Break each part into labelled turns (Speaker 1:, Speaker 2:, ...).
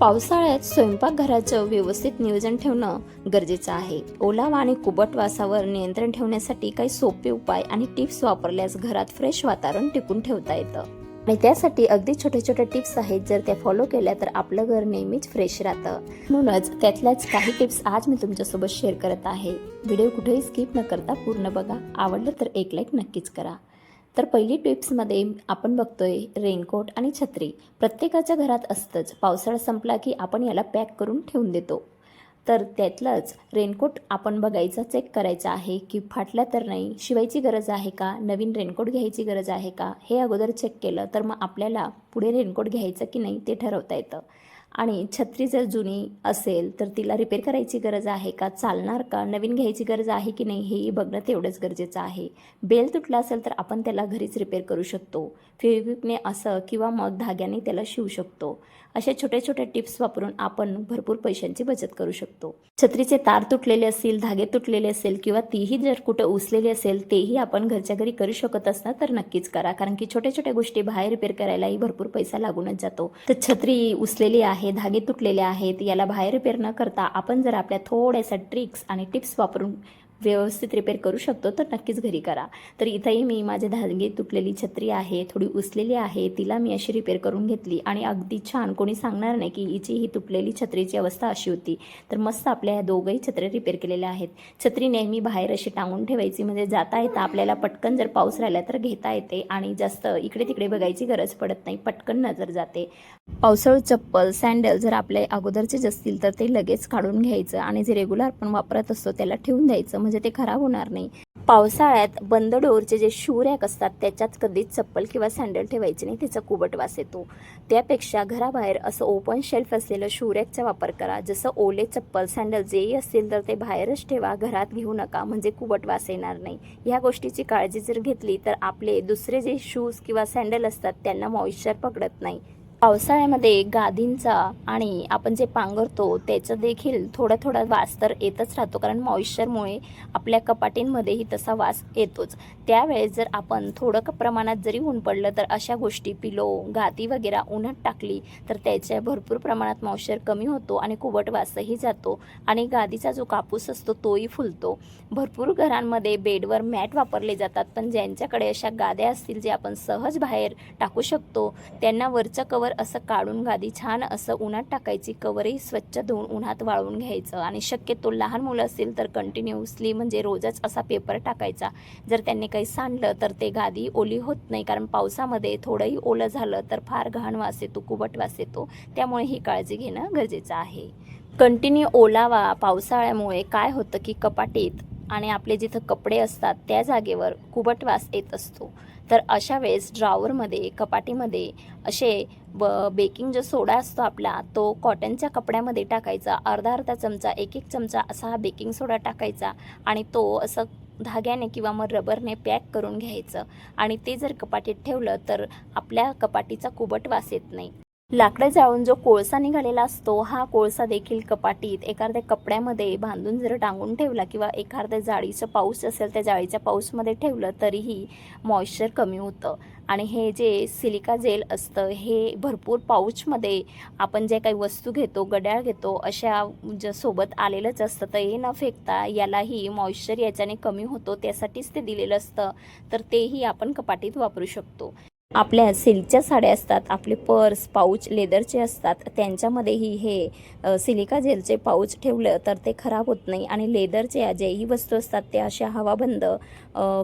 Speaker 1: पावसाळ्यात स्वयंपाकघराचं व्यवस्थित नियोजन ठेवणं गरजेचं आहे. ओलावा आणि कुबट वासावर नियंत्रण ठेवण्यासाठी काही सोपे उपाय आणि टिप्स वापरल्यास घरात फ्रेश वातावरण टिकून ठेवता येतं. आणि त्यासाठी अगदी छोट्या छोट्या टिप्स आहेत जर त्या फॉलो केल्या तर आपलं घर नेहमीच फ्रेश राहतं. म्हणूनच त्यातल्याच काही टिप्स आज मी तुमच्यासोबत शेअर करत आहे. व्हिडिओ कुठेही स्किप न करता पूर्ण बघा. आवडलं तर एक लाईक नक्कीच करा. तर पहिली टिप्समध्ये आपण बघतोय रेनकोट आणि छत्री. प्रत्येकाच्या घरात असतंच. पावसाळा संपला की आपण याला पॅक करून ठेवून देतो. तर त्यातलंच रेनकोट आपण बघायचा चेक करायचा आहे की फाटला तर नाही शिवायची गरज आहे का नवीन रेनकोट घ्यायची गरज आहे का हे अगोदर चेक केलं तर मग आपल्याला पुढे रेनकोट घ्यायचं की नाही ते ठरवता येतं. आणि छत्री जर जुनी असेल तर तिला रिपेअर करायची गरज आहे का? चालणार का? नवीन घ्यायची गरज आहे की नाही? हेही बघणं तेवढंच गरजेचं आहे. बेल तुटला असेल तर आपण त्याला घरीच रिपेअर करू शकतो. फेविक्विकने असं किंवा मग धाग्याने त्याला शिवू शकतो. अशा छोट्या छोट्या टिप्स वापरून आपण भरपूर पैशांची बचत करू शकतो. छत्रीचे तार तुटलेले असतील धागे तुटलेले असेल किंवा तीही जर कुठं उसलेली असेल तेही आपण घरच्या घरी करू शकत असणार तर नक्कीच करा. कारण की छोट्या छोट्या गोष्टी बाहेर रिपेअर करायलाही भरपूर पैसा लागूनच जातो. तर छत्री उसलेली आहे. धागे तुटलेले आहेत याला बाहेर रिपेअर न करता आपण जर आपल्या थोड्याशा ट्रिक्स आणि टिप्स वापरून व्यवस्थित रिपेअर करू शकतो तर नक्कीच घरी करा. तर इथंही मी माझे धागे तुटलेली छत्री आहे थोडी उसलेली आहे तिला मी अशी रिपेअर करून घेतली. आणि अगदी छान कोणी सांगणार नाही की हिची ही तुटलेली छत्रीची अवस्था अशी होती. तर मस्त आपल्या ह्या दोघंही छत्र्या रिपेअर केलेल्या आहेत. छत्री नेहमी बाहेर अशी टांगून ठेवायची म्हणजे जाता येता आपल्याला पटकन जर पाऊस राहिला तर घेता येते. आणि जास्त इकडे तिकडे बघायची गरज पडत नाही पटकन नजर जाते. पावसाळू चप्पल सँडल जर आपल्या अगोदरचेच असतील तर ते लगेच काढून घ्यायचं. आणि जे रेग्युलर आपण वापरत असतो त्याला ठेवून द्यायचं. म्हणजे म्हणजे ते खराब होणार नाही. पावसाळ्यात बंद डोअरचे जे शू रॅक असतात त्याच्यात कधीच चप्पल किंवा सँडल ठेवायचे नाही त्याचा कुबट वास येतो. त्यापेक्षा घराबाहेर असं ओपन शेल्फ असलेलं शू रॅकचा वापर करा. जसं ओले चप्पल सँडल जेही असतील तर ते बाहेरच ठेवा घरात घेऊ नका म्हणजे कुबट वास येणार नाही. ह्या गोष्टीची काळजी जर घेतली तर आपले दुसरे जे शूज किंवा सँडल असतात त्यांना मॉइश्चर पकडत नाही. पावसाळ्यामध्ये गादींचा आणि आपण जे पांघरतो त्याचं देखील थोडा थोडा वास तर येतच राहतो. कारण मॉइश्चरमुळे आपल्या कपाटींमध्येही तसा वास येतोच. त्यावेळेस जर आपण थोडं प्रमाणात जरी ऊन पडलं तर अशा गोष्टी पिलो गादी वगैरे उन्हात टाकली तर त्याच्या भरपूर प्रमाणात मॉइश्चर कमी होतो आणि कुबट वासही जातो आणि गादीचा जो कापूस असतो तोही फुलतो. भरपूर घरांमध्ये बेडवर मॅट वापरले जातात पण ज्यांच्याकडे अशा गाद्या असतील जे आपण सहज बाहेर टाकू शकतो त्यांना वरचं कवर असं काढून गादी छान असं उन्हात टाकायची कवरही स्वच्छ धुवून उन्हात वाळवून घ्यायचं. आणि शक्यतो लहान मुलं असतील तर कंटिन्युअसली म्हणजे रोजच असा पेपर टाकायचा. जर त्यांनी काही सांडलं तर ते गादी ओली होत नाही कारण पावसामध्ये थोडंही ओलं झालं तर फार घाण वास येतो कुबट वास येतो. त्यामुळे ही काळजी घेणं गरजेचं आहे. कंटिन्यू ओलावा पावसाळ्यामुळे काय होतं की कपाटीत आणि आपले जिथं कपडे असतात त्या जागेवर कुबट वास येत असतो. तर अशा वेळेस ड्रॉवरमध्ये कपाटीमध्ये असे ब बेकिंग जो सोडा असतो आपला तो कॉटनच्या कपड्यामध्ये टाकायचा. अर्धा अर्धा चमचा एक एक चमचा असा हा बेकिंग सोडा टाकायचा आणि तो असं धाग्याने किंवा मग रबरने पॅक करून घ्यायचं. आणि ते जर कपाटीत ठेवलं तर आपल्या कपाटीचा कुबट वास येत नाही. लाकडं जाळून जो कोळसा निघालेला असतो हा कोळसा देखील कपाटीत एखाद्या कपड्यामध्ये बांधून जर टांगून ठेवला किंवा एखाद्या जाळीचं पाऊस असेल त्या जाळीच्या पाऊसमध्ये ठेवलं तरीही मॉइश्चर कमी होतं. आणि हे जे सिलिका जेल असतं हे भरपूर पाऊचमध्ये आपण जे काही वस्तू घेतो गड्याळ घेतो अशा ज सोबत आलेलंच असतं तर हे न फेकता यालाही मॉइश्चर याच्याने कमी होतो त्यासाठीच ते दिलेलं असतं तर तेही आपण कपाटीत वापरू शकतो. आपल्या सिल्कच्या साड्या असतात आपले पर्स पाऊच लेदरचे असतात. त्यांच्यामध्येही हे सिलिका जेलचे पाऊच ठेवलं तर ते खराब होत नाही. आणि लेदरचे जेही वस्तू असतात त्या अशा हवाबंद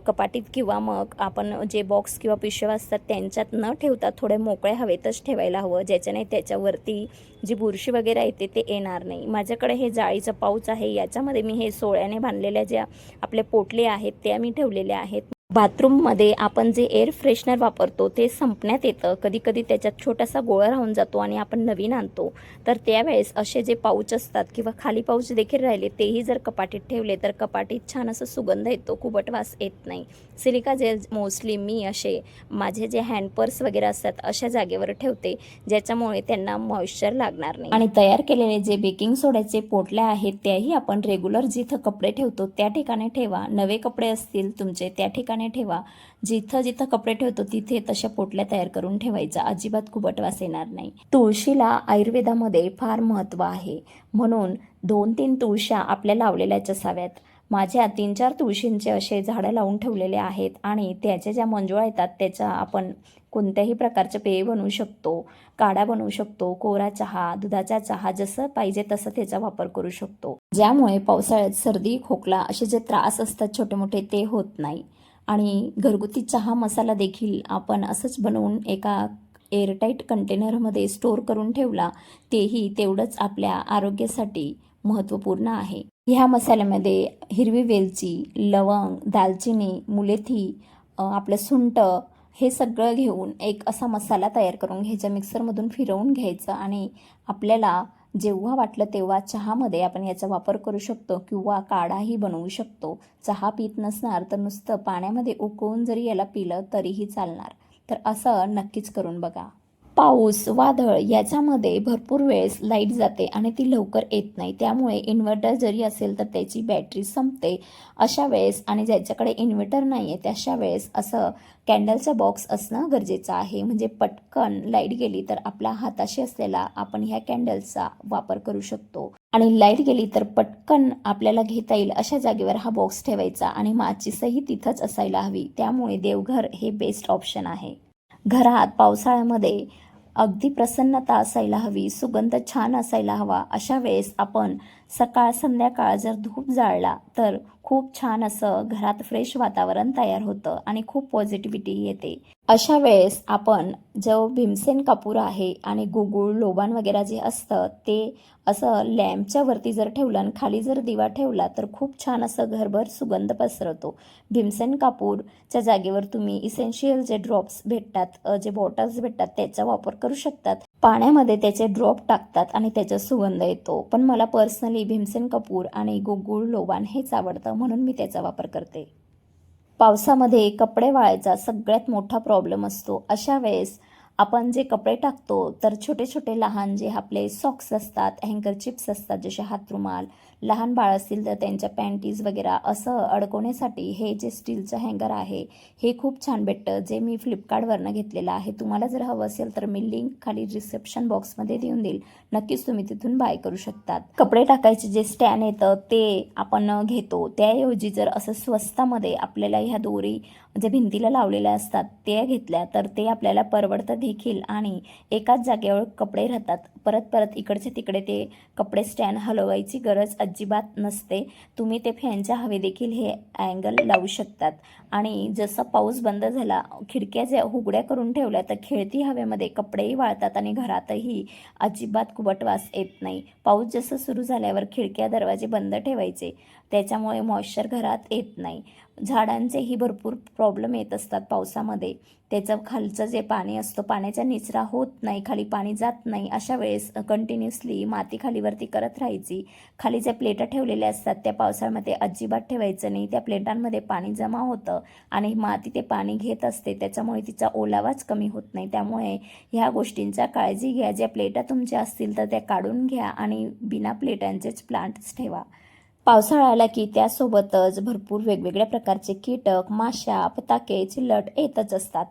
Speaker 1: कपाटीत किंवा मग आपण जे बॉक्स किंवा पिशव्या असतात त्यांच्यात न ठेवता थोड्या मोकळ्या हवेतच ठेवायला हवं. ज्याच्याने त्याच्यावरती जी बुरशी वगैरे येते ते येणार नाही. माझ्याकडे हे जाळीचं पाऊच आहे. याच्यामध्ये मी हे सोळ्याने बांधलेल्या ज्या आपल्या पोटले आहेत त्या मी ठेवलेल्या आहेत. बाथरूममध्ये आपण जे एअर फ्रेशनर वापरतो ते संपण्यात येतं. कधी कधी त्याच्यात छोटासा गोळा राहून जातो आणि आपण नवीन आणतो. तर त्यावेळेस असे जे पाऊच असतात किंवा खाली पाऊच देखील राहिले तेही जर कपाटीत ठेवले तर कपाटीत छान असं सुगंध येतो. खूपट वास येत नाही. सिलिका जेल मोस्टली मी असे माझे जे हँडपर्स वगैरे असतात अशा जागेवर ठेवते ज्याच्यामुळे त्यांना मॉइश्चर लागणार नाही. आणि तयार केलेले जे बेकिंग सोड्याचे पोटल्या आहेत त्याही आपण रेग्युलर जिथं कपडे ठेवतो त्या ठिकाणी ठेवा. नवे कपडे असतील तुमचे त्या ठिकाणी ठिकाणी ठेवा. जिथं जिथं कपडे ठेवतो तिथे तशा पोटल्या तयार करून ठेवायच्या अजिबात कुबट वास येणार नाही. तुळशीला आयुर्वेदामध्ये फार महत्त्व आहे. म्हणून दोन तीन तुळशा आपल्या लावलेल्याच असाव्यात. माझ्या तीन चार तुळशींचे असे झाडं लावून ठेवलेले आहेत आणि त्याच्या ज्या मंजुळा येतात त्याचा आपण कोणत्याही प्रकारचं पेय बनवू शकतो काढा बनवू शकतो कोरा चहा दुधाचा चहा जसं पाहिजे तसं त्याचा वापर करू शकतो. ज्यामुळे पावसाळ्यात सर्दी खोकला असे जे त्रास असतात छोटे मोठे ते होत नाही. आणि घरगुती चहा मसाला देखील आपण असंच बनवून एका एअरटाईट कंटेनरमध्ये स्टोअर करून ठेवला तेही तेवढंच आपल्या आरोग्यासाठी महत्त्वपूर्ण आहे. ह्या मसाल्यामध्ये हिरवी वेलची लवंग दालचिनी मुलेथी आपलं सुंट हे सगळं घेऊन एक असा मसाला तयार करून घ्यायचा मिक्सरमधून फिरवून घ्यायचं आणि आपल्याला जेव्हा वाटलं तेव्हा चहामध्ये आपण याचा वापर करू शकतो किंवा काढाही बनवू शकतो. चहा पित नसणार तर नुसतं पाण्यामध्ये उकळून जरी याला पिलं तरीही चालणार. तर असं नक्कीच करून बघा. पाऊस वादळ याच्यामध्ये भरपूर वेळेस लाइट जाते आणि ती लवकर येत नाही. त्यामुळे इन्व्हर्टर जरी असेल तर त्याची बॅटरी संपते अशा वेळेस आणि ज्याच्याकडे इन्व्हर्टर नाही आहे त्याशा वेळेस असं कॅन्डलचा बॉक्स असणं गरजेचं आहे. म्हणजे पटकन लाइट गेली तर आपला हाताशी असलेला आपण ह्या कॅन्डलचा वापर करू शकतो. आणि लाइट गेली तर पटकन आपल्याला घेता येईल अशा जागेवर हा बॉक्स ठेवायचा आणि माचीसही तिथंच असायला हवी. त्यामुळे देवघर हे बेस्ट ऑप्शन आहे. घरात पावसाळ्यामध्ये अगदी प्रसन्नता असायला हवी सुगंध छान असायला हवा अशा वेळेस आपण सकाळ संध्याकाळ जर धूप जाळला तर खूप छान असं घरात फ्रेश वातावरण तयार होतं आणि खूप पॉझिटिव्हिटी येते. अशा वेळेस आपण जो भीमसेन कापूर आहे आणि गुगुळ लोबान वगैरे जे असतं ते असं लॅम्पच्या वरती जर ठेवलं आणि खाली जर दिवा ठेवला तर खूप छान असं घरभर सुगंध पसरतो भीमसेन कापूरच्या जागेवर तुम्ही इसेन्शियल जे ड्रॉप्स भेटतात जे बॉटल्स भेटतात त्याचा वापर करू शकतात. पाण्यामध्ये त्याचे ड्रॉप टाकतात आणि त्याचा सुगंध येतो. पण मला पर्सनली भीमसेन कपूर आणि गुगुळ लोबान हेच आवडतं म्हणून मी त्याचा वापर करते. पावसामध्ये कपडे वाळायचा सगळ्यात मोठा प्रॉब्लेम असतो. अशा वेळेस आपण जे कपडे टाकतो तर छोटे छोटे लहान जे आपले सॉक्स असतात हँकर चिप्स असतात जसे हातरुमाल लहान बाळ असतील तर त्यांच्या पॅन्टीज वगैरे असं अडकवण्यासाठी हे जे स्टीलचं हँगर आहे हे खूप छान भेटतं जे मी फ्लिपकार्टवरनं घेतलेलं आहे. तुम्हाला जर हवं असेल तर मी लिंक खाली रिसेप्शन बॉक्समध्ये देऊन देईल. नक्कीच तुम्ही तिथून बाय करू शकतात. कपडे टाकायचे जे स्टॅन येतं ते आपण घेतो. त्याऐवजी जर असं स्वस्तामध्ये आपल्याला ह्या दोरी जे भिंतीला लावलेल्या असतात ते घेतल्या तर ते आपल्याला परवडतं देखील आणि एकाच जागेवर कपडे राहतात. परत परत इकडचे तिकडे ते कपडे स्टँड हलवायची गरज अजिबात नसते. तुम्ही ते फॅनच्या हवे देखील हे अँगल लावू शकतात. आणि जसं पाऊस बंद झाला खिडक्या ज्या उघड्या करून ठेवल्या तर खेळती हवेमध्ये कपडेही वाळतात आणि घरातही अजिबात कुबट वास येत नाही. पाऊस जसं सुरू झाल्यावर खिडक्या दरवाजे बंद ठेवायचे. त्याच्यामुळे मॉइश्चर घरात येत नाही. झाडांचेही भरपूर प्रॉब्लेम येत असतात पावसामध्ये. त्याचं खालचं जे पाणी असतं पाण्याचा निचरा होत नाही खाली पाणी जात नाही अशा वेळेस कंटिन्युअसली माती खालीवरती करत राहायची. खाली ज्या प्लेटा ठेवलेल्या असतात त्या पावसाळ्यामध्ये अजिबात ठेवायचं नाही. त्या प्लेटांमध्ये पाणी जमा होतं आणि माती ते पाणी घेत असते. त्याच्यामुळे तिचा ओलावाच कमी होत नाही. त्यामुळे ह्या गोष्टींचा काळजी घ्या. ज्या प्लेटा तुमच्या असतील तर त्या काढून घ्या आणि बिना प्लेटांचेच प्लांट्स ठेवा. पावसाळा आला की त्यासोबतच भरपूर वेगवेगळ्या प्रकारचे कीटक माशा पताके चिल्लट येतच असतात.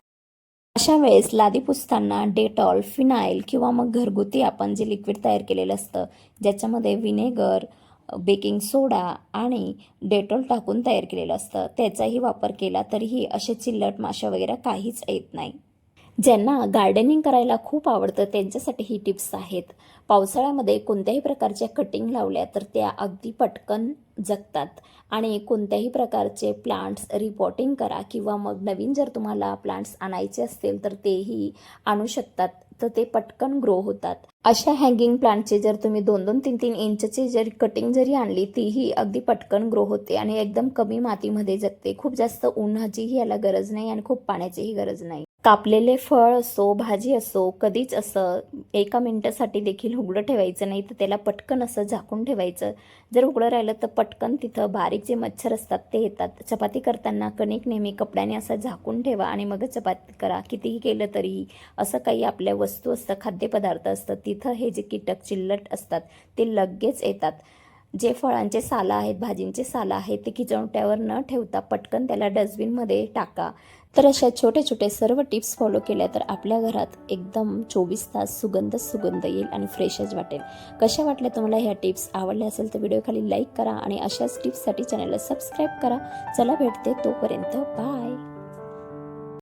Speaker 1: अशा वेळेस लादी पुसताना डेटॉल फिनाईल किंवा मग घरगुती आपण जे लिक्विड तयार केलेलं असतं ज्याच्यामध्ये विनेगर बेकिंग सोडा आणि डेटॉल टाकून तयार केलेलं असतं त्याचाही वापर केला तरीही असे चिल्लट माशा वगैरे काहीच येत नाही. ज्यांना गार्डनिंग करायला खूप आवडतं त्यांच्यासाठी ही टिप्स आहेत. पावसाळ्यामध्ये कोणत्याही प्रकारच्या कटिंग लावल्या तर त्या अगदी पटकन जगतात. आणि कोणत्याही प्रकारचे प्लांट्स रिपॉटिंग करा किंवा मग नवीन जर तुम्हाला प्लांट्स आणायचे असतील तर तेही आणू शकतात तर ते पटकन ग्रो होतात. अशा हँगिंग प्लांटचे जर तुम्ही दोन दोन तीन तीन इंचची जरी कटिंग जरी आणली तीही अगदी पटकन ग्रो होते आणि एकदम कमी मातीमध्ये जगते. खूप जास्त उन्हाचीही याला गरज नाही आणि खूप पाण्याचीही गरज नाही. कापलेले फळ असो भाजी असो कधीच असं एका मिनटासाठी देखील उघडं ठेवायचं नाही तर त्याला पटकन असं झाकून ठेवायचं. जर उघडं राहिलं तर पटकन तिथं बारीक जे मच्छर असतात ते येतात. चपाती करताना कणिक नेहमी कपड्याने असं झाकून ठेवा आणि मग चपाती करा. कितीही केलं तरीही असं काही आपल्या वस्तू असतं खाद्यपदार्थ असतं तिथं हे जे कीटक चिल्लट असतात ते लगेच येतात. जे फळांचे सालं आहेत भाजींचे सालं आहेत ते किचवट्यावर न ठेवता पटकन त्याला डस्टबिनमध्ये टाका. तर अशा छोटे छोटे सर्व टिप्स फॉलो केल्या तर आपल्या घरात एकदम चोवीस तास सुगंध सुगंध येईल आणि फ्रेशच वाटेल. कशा वाटल्या तुम्हाला ह्या टिप्स? आवडल्या असेल तर व्हिडिओखाली लाईक करा आणि अशाच टिप्ससाठी चॅनलला सबस्क्राईब करा. चला भेटते तोपर्यंत बाय